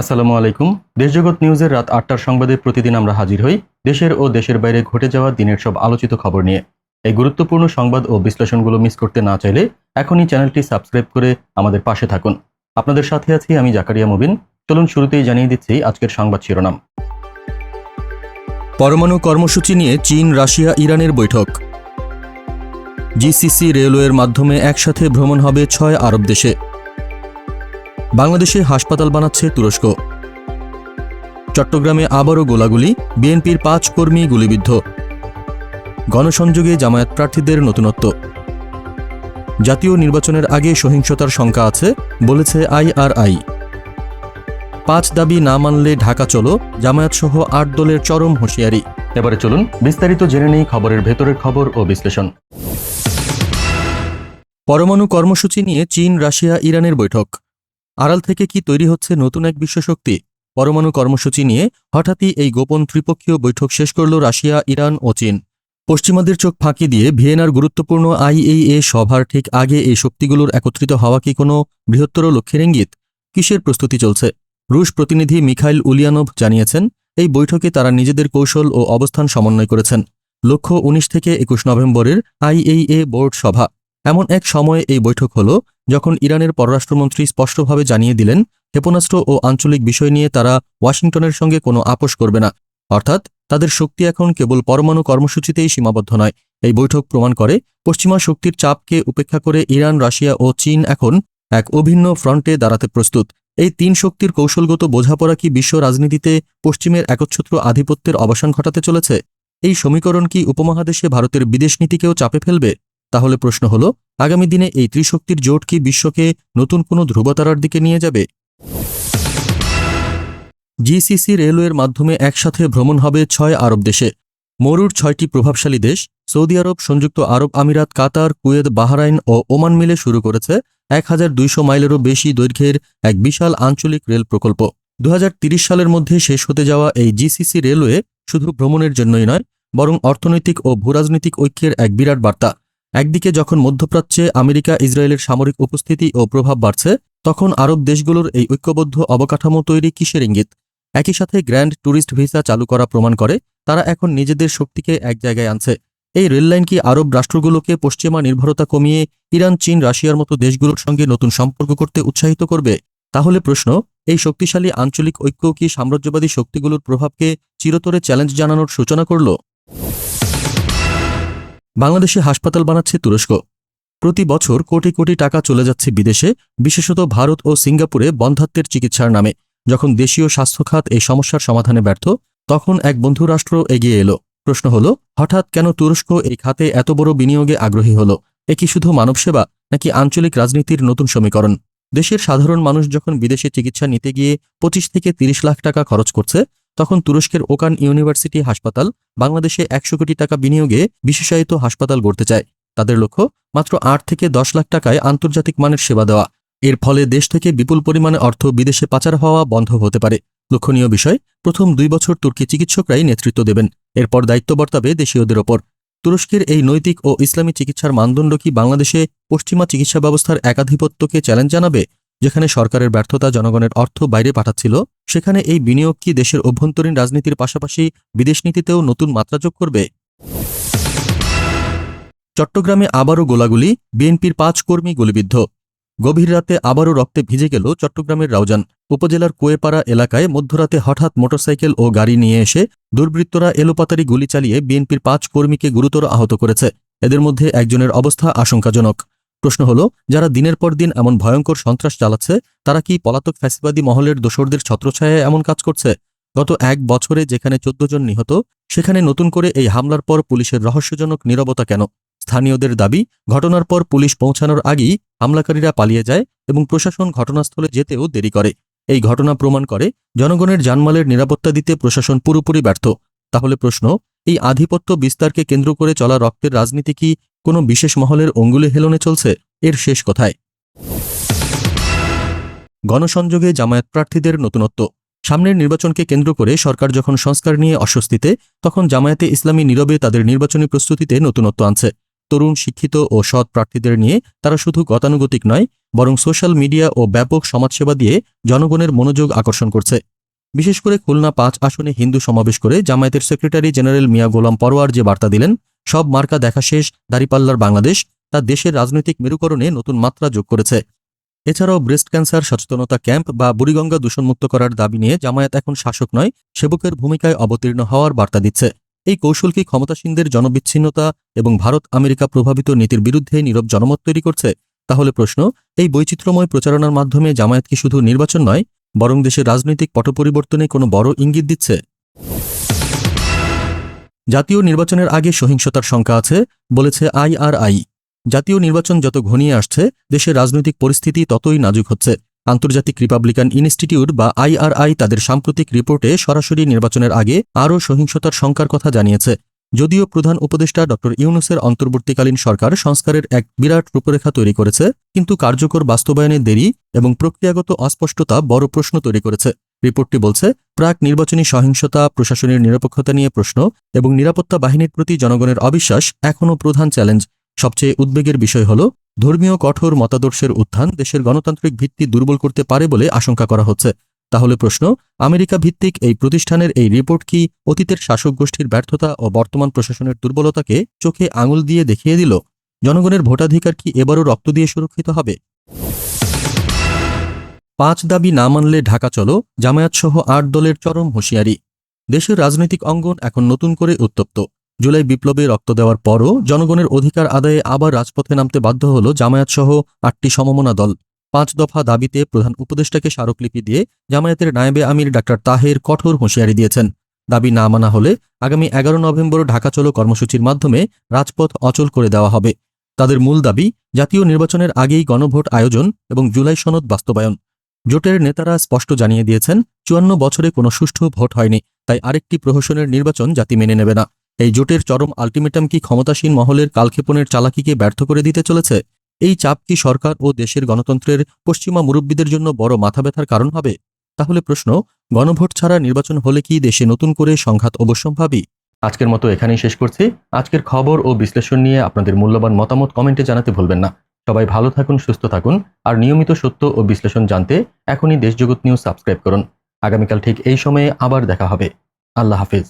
আসসালামু আলাইকুম। দেশজগৎ নিউজের রাত আটটার সংবাদে প্রতিদিন আমরা হাজির হই দেশের ও দেশের বাইরে ঘটে যাওয়া দিনের সব আলোচিত খবর নিয়ে। এই গুরুত্বপূর্ণ সংবাদ ও বিশ্লেষণগুলো মিস করতে না চাইলে এখনই চ্যানেলটি সাবস্ক্রাইব করে আমাদের পাশে থাকুন। আপনাদের সাথে আছি আমি জাকারিয়া মুবিন। চলুন শুরুতেই জানিয়ে দিচ্ছি আজকের সংবাদ শিরোনাম। পরমাণু কর্মসূচি নিয়ে চীন, রাশিয়া, ইরানের বৈঠক। জিসিসি রেলওয়ের মাধ্যমে একসাথে ভ্রমণ হবে ছয় আরব দেশে। বাংলাদেশে হাসপাতাল বানাচ্ছে তুরস্ক। চট্টগ্রামে আবারও গোলাগুলি, বিএনপির পাঁচ কর্মী গুলিবিদ্ধ। গণসংযোগে জামায়াত প্রার্থীদের নতুনত্ব। জাতীয় নির্বাচনের আগে সহিংসতার শঙ্কা আছে, বলেছে আইআরআই। পাঁচ দাবি না মানলে ঢাকা চলো, জামায়াতসহ আট দলের চরম হুঁশিয়ারি। এবারে চলুন বিস্তারিত জেনে নেই খবরের ভেতরের খবর ও বিশ্লেষণ। পরমাণু কর্মসূচি নিয়ে চীন, রাশিয়া, ইরানের বৈঠক। আড়াল থেকে কি তৈরি হচ্ছে নতুন এক বিশ্বশক্তি? পরমাণু কর্মসূচি নিয়ে হঠাৎই এই গোপন ত্রিপক্ষীয় বৈঠক শেষ করল রাশিয়া, ইরান ও চীন। পশ্চিমাদের চোখ ফাঁকি দিয়ে ভিয়েনার গুরুত্বপূর্ণ আইএইএ সভার ঠিক আগে এই শক্তিগুলোর একত্রিত হওয়া কি কোনো বৃহত্তর লক্ষ্যের ইঙ্গিত? কিসের প্রস্তুতি চলছে? রুশ প্রতিনিধি মিখাইল উলিয়ানোভ জানিয়েছেন, এই বৈঠকে তারা নিজেদের কৌশল ও অবস্থান সমন্বয় করেছেন। লক্ষ্য উনিশ থেকে একুশ নভেম্বরের আইএইএ বোর্ড সভা। এমন এক সময়ে এই বৈঠক হল, যখন ইরানের পররাষ্ট্রমন্ত্রী স্পষ্টভাবে জানিয়ে দিলেন, ক্ষেপণাস্ত্র ও আঞ্চলিক বিষয় নিয়ে তারা ওয়াশিংটনের সঙ্গে কোনো আপোষ করবে না। অর্থাৎ, তাদের শক্তি এখন কেবল পরমাণু কর্মসূচিতেই সীমাবদ্ধ নয়। এই বৈঠক প্রমাণ করে, পশ্চিমা শক্তির চাপকে উপেক্ষা করে ইরান, রাশিয়া ও চীন এখন এক অভিন্ন ফ্রন্টে দাঁড়াতে প্রস্তুত। এই তিন শক্তির কৌশলগত বোঝাপড়া কি বিশ্ব রাজনীতিতে পশ্চিমের একচ্ছত্র আধিপত্যের অবসান ঘটাতে চলেছে? এই সমীকরণ কি উপমহাদেশে ভারতের বিদেশ নীতিকেও চাপে ফেলবে? তাহলে প্রশ্ন হল, আগামী দিনে এই ত্রিশক্তির জোট কি বিশ্বকে নতুন কোনো ধ্রুবতারার দিকে নিয়ে যাবে? জিসিসি রেলওয়ের মাধ্যমে একসাথে ভ্রমণ হবে ছয় আরব দেশে। মরুর ছয়টি প্রভাবশালী দেশ, সৌদি আরব, সংযুক্ত আরব আমিরাত, কাতার, কুয়েত, বাহরাইন ও ওমান মিলে শুরু করেছে এক হাজার দুইশো মাইলেরও বেশি দৈর্ঘ্যের এক বিশাল আঞ্চলিক রেল প্রকল্প। দু সালের মধ্যে শেষ হতে যাওয়া এই জিসিসি রেলওয়ে শুধু ভ্রমণের জন্যই নয়, বরং অর্থনৈতিক ও ভূরাজনৈতিক ঐক্যের এক বিরাট বার্তা। একদিকে যখন মধ্যপ্রাচ্যে আমেরিকা, ইসরায়েলের সামরিক উপস্থিতি ও প্রভাব বাড়ছে, তখন আরব দেশগুলোর এই ঐক্যবদ্ধ অবকাঠামো তৈরি কিসের ইঙ্গিত? একই সাথে গ্র্যান্ড ট্যুরিস্ট ভিসা চালু করা প্রমাণ করে, তারা এখন নিজেদের শক্তিকে এক জায়গায় আনছে। এই রেললাইন কি আরব রাষ্ট্রগুলোকে পশ্চিমা নির্ভরতা কমিয়ে ইরান, চীন, রাশিয়ার মতো দেশগুলোর সঙ্গে নতুন সম্পর্ক করতে উৎসাহিত করবে? তাহলে প্রশ্ন, এই শক্তিশালী আঞ্চলিক ঐক্য কি সাম্রাজ্যবাদী শক্তিগুলোর প্রভাবকে চিরতরে চ্যালেঞ্জ জানানোর সূচনা করল? বাংলাদেশে হাসপাতাল বানাচ্ছে তুরস্ক। প্রতি বছর কোটি কোটি টাকা চলে যাচ্ছে বিদেশে, বিশেষত ভারত ও সিঙ্গাপুরে বন্ধাত্বের চিকিৎসার নামে। যখন দেশীয় স্বাস্থ্যখাত এই সমস্যার সমাধানে ব্যর্থ, তখন এক বন্ধুরাষ্ট্র এগিয়ে এলো। প্রশ্ন হল, হঠাৎ কেন তুরস্ক এই খাতে এত বড় বিনিয়োগে আগ্রহী হল? এ কি শুধু মানবসেবা, নাকি আঞ্চলিক রাজনীতির নতুন সমীকরণ? দেশের সাধারণ মানুষ যখন বিদেশে চিকিৎসা নিতে গিয়ে পঁচিশ থেকে তিরিশ লাখ টাকা খরচ করছে তখন তুরস্কের ওকান ইউনিভার্সিটি হাসপাতাল বাংলাদেশে একশো কোটি টাকা বিনিয়োগে বিশেষায়িত হাসপাতাল গড়তে চায়। তাদের লক্ষ্য, মাত্র আট থেকে দশ লাখ টাকায় আন্তর্জাতিক মানের সেবা দেওয়া। এর ফলে দেশ থেকে বিপুল পরিমাণে অর্থ বিদেশে পাচার হওয়া বন্ধ হতে পারে। লক্ষণীয় বিষয়, প্রথম দুই বছর তুর্কি চিকিৎসকরাই নেতৃত্ব দেবেন। এরপর দায়িত্ব বর্তাবে দেশীয়দের ওপর। তুরস্কের এই নৈতিক ও ইসলামী চিকিৎসার মানদণ্ড কি বাংলাদেশে পশ্চিমা চিকিৎসা ব্যবস্থার একাধিপত্যকে চ্যালেঞ্জ জানাবে, যেখানে সরকারের ব্যর্থতা জনগণের অর্থ বাইরে পাঠাচ্ছিল? সেখানে এই বিনিয়োগ কি দেশের অভ্যন্তরীণ রাজনীতির পাশাপাশি বিদেশ নীতিতেও নতুন মাত্রা যোগ করবে? চট্টগ্রামে আবারও গোলাগুলি, বিএনপির পাঁচ কর্মী গুলিবিদ্ধ। গভীর রাতে আবারও রক্তে ভিজে গেল চট্টগ্রামের রাউজান। উপজেলার কুয়েপাড়া এলাকায় মধ্যরাতে হঠাৎ মোটরসাইকেল ও গাড়ি নিয়ে এসে দুর্বৃত্তরা এলোপাতারি গুলি চালিয়ে বিএনপির পাঁচ কর্মীকে গুরুতর আহত করেছে। এদের মধ্যে একজনের অবস্থা আশঙ্কাজনক। প্রশ্ন হল, যারা দিনের পর দিন এমন ভয়ঙ্কর সন্ত্রাস চালাচ্ছে, তারা কি পলাতক ফ্যাসিবাদী মহলের দোসরদের ছত্রছায়ায় এমন কাজ করছে? গত এক বছরে যেখানে চোদ্দ জন নিহত, সেখানে নতুন করে এই হামলার পর পুলিশের রহস্যজনক নীরবতা কেন? স্থানীয়দের দাবি, ঘটনার পর পুলিশ পৌঁছানোর আগেই হামলাকারীরা পালিয়ে যায় এবং প্রশাসন ঘটনাস্থলে যেতেও দেরি করে। এই ঘটনা প্রমাণ করে, জনগণের জানমালের নিরাপত্তা দিতে প্রশাসন পুরোপুরি ব্যর্থ। তাহলে প্রশ্ন, এই আধিপত্য বিস্তারকে কেন্দ্র করে চলা রক্তের রাজনীতি কি কোনো বিশেষ মহলের অঙ্গুলে হেলনে চলছে? এর শেষ কথায়। গণসংযোগে জামায়াত প্রার্থীদের নতুনত্ব। সামনের নির্বাচনকে কেন্দ্র করে সরকার যখন সংস্কার নিয়ে অস্বস্তিতে, তখন জামায়াতে ইসলামী নীরবে তাদের নির্বাচনী প্রস্তুতিতে নতুনত্ব আনছে। তরুণ, শিক্ষিত ও সৎ প্রার্থীদের নিয়ে তারা শুধু গতানুগতিক নয়, বরং সোশ্যাল মিডিয়া ও ব্যাপক সমাজসেবা দিয়ে জনগণের মনোযোগ আকর্ষণ করছে। বিশেষ করে খুলনা পাঁচ আসনে হিন্দু সমাবেশ করে জামায়াতের সেক্রেটারি জেনারেল মিয়া গোলাম পরোয়ার যে বার্তা দিলেন সব মার্কা দেখা শেষ, দাঁড়িপাল্লার বাংলাদেশ, তা দেশের রাজনৈতিক মেরুকরণে নতুন মাত্রা যোগ করেছে। এছাড়াও ব্রেস্ট ক্যান্সার সচেতনতা ক্যাম্প বা বুড়িগঙ্গা দূষণমুক্ত করার দাবি নিয়ে জামায়াত এখন শাসক নয়, সেবকের ভূমিকায় অবতীর্ণ হওয়ার বার্তা দিচ্ছে। এই কৌশল কি ক্ষমতাসীনদের জনবিচ্ছিন্নতা এবং ভারত আমেরিকা প্রভাবিত নীতির বিরুদ্ধে নীরব জনমত তৈরি করছে? তাহলে প্রশ্ন, এই বৈচিত্র্যময় প্রচারণার মাধ্যমে জামায়াত কি শুধু নির্বাচন নয়, বরং দেশের রাজনৈতিক পট পরিবর্তনে কোনো বড় ইঙ্গিত দিচ্ছে? জাতীয় নির্বাচনের আগে সহিংসতার সংখ্যা আছে, বলেছে আইআরআই। জাতীয় নির্বাচন যত ঘনিয়ে আসছে, দেশের রাজনৈতিক পরিস্থিতি ততই নাজুক হচ্ছে। আন্তর্জাতিক রিপাবলিকান ইনস্টিটিউট বা আইআরআই তাদের সাম্প্রতিক রিপোর্টে সরাসরি নির্বাচনের আগে আরও সহিংসতার শঙ্কার কথা জানিয়েছে। যদিও প্রধান উপদেষ্টা ড. ইউনুসের অন্তর্বর্তীকালীন সরকার সংস্কারের এক বিরাট রূপরেখা তৈরি করেছে, কিন্তু কার্যকর বাস্তবায়নে দেরি এবং প্রক্রিয়াগত অস্পষ্টতা বড় প্রশ্ন তৈরি করেছে। রিপোর্টটি বলছে, প্রাক নির্বাচনী সহিংসতা, প্রশাসনের নিরপেক্ষতা নিয়ে প্রশ্ন এবং নিরাপত্তা বাহিনীর প্রতি জনগণের অবিশ্বাস এখনও প্রধান চ্যালেঞ্জ। সবচেয়ে উদ্বেগের বিষয় হল, ধর্মীয় কঠোর মতাদর্শের উত্থান দেশের গণতান্ত্রিক ভিত্তি দুর্বল করতে পারে বলে আশঙ্কা করা হচ্ছে। তাহলে প্রশ্ন আমেরিকা ভিত্তিক এই প্রতিষ্ঠানের এই রিপোর্ট কি অতীতের শাসক গোষ্ঠীর ব্যর্থতা ও বর্তমান প্রশাসনের দুর্বলতাকে চোখে আঙুল দিয়ে দেখিয়ে দিল? জনগণের ভোটাধিকার কি এবারও রক্ত দিয়ে সুরক্ষিত হবে? পাঁচ দাবি না মানলে ঢাকা চলো, জামায়াতসহ আট দলের চরম হুঁশিয়ারি। দেশের রাজনৈতিক অঙ্গন এখন নতুন করে উত্তপ্ত। জুলাই বিপ্লবে রক্ত দেওয়ার পরও জনগণের অধিকার আদায়ে আবার রাজপথে নামতে বাধ্য হল জামায়াতসহ আটটি সমমনা দল। পাঁচ দফা দাবিতে প্রধান উপদেষ্টাকে স্মারকলিপি দিয়ে জামায়াতের নায়েবে আমির ডাক্তার তাহের কঠোর হুঁশিয়ারি দিয়েছেন। দাবি না মানা হলে আগামী এগারো নভেম্বর ঢাকা চলো কর্মসূচির মাধ্যমে রাজপথ অচল করে দেওয়া হবে। তাদের মূল দাবি, জাতীয় নির্বাচনের আগেই গণভোট আয়োজন এবং জুলাই সনদ বাস্তবায়ন। জোটের নেতারা স্পষ্ট জানিয়ে দিয়েছেন, চুয়ান্ন বছরে কোনো সুষ্ঠু ভোট হয়নি, তাই আরেকটি প্রহসনের নির্বাচন জাতি মেনে নেবে না। এই জোটের চরম আলটিমেটাম কি ক্ষমতাসীন মহলের কালক্ষেপণের চালাকিকে ব্যর্থ করে দিতে চলেছে? এই চাপ কি সরকার ও দেশের গণতন্ত্রের পশ্চিমা মুরব্বীদের জন্য বড় মাথা ব্যথার কারণ হবে? তাহলে প্রশ্ন, গণভোট ছাড়া নির্বাচন হলে কি দেশে নতুন করে সংঘাত অবশ্যম্ভাবী? আজকের মতো এখানেই শেষ করছি। আজকের খবর ও বিশ্লেষণ নিয়ে আপনাদের মূল্যবান মতামত কমেন্টে জানাতে ভুলবেন না। সবাই ভালো থাকুন, সুস্থ থাকুন, আর নিয়মিত সত্য ও বিশ্লেষণ জানতে এখনই দেশজগৎ নিউজ সাবস্ক্রাইব করুন। আগামীকাল ঠিক এই সময়ে আবার দেখা হবে। আল্লাহ হাফিজ।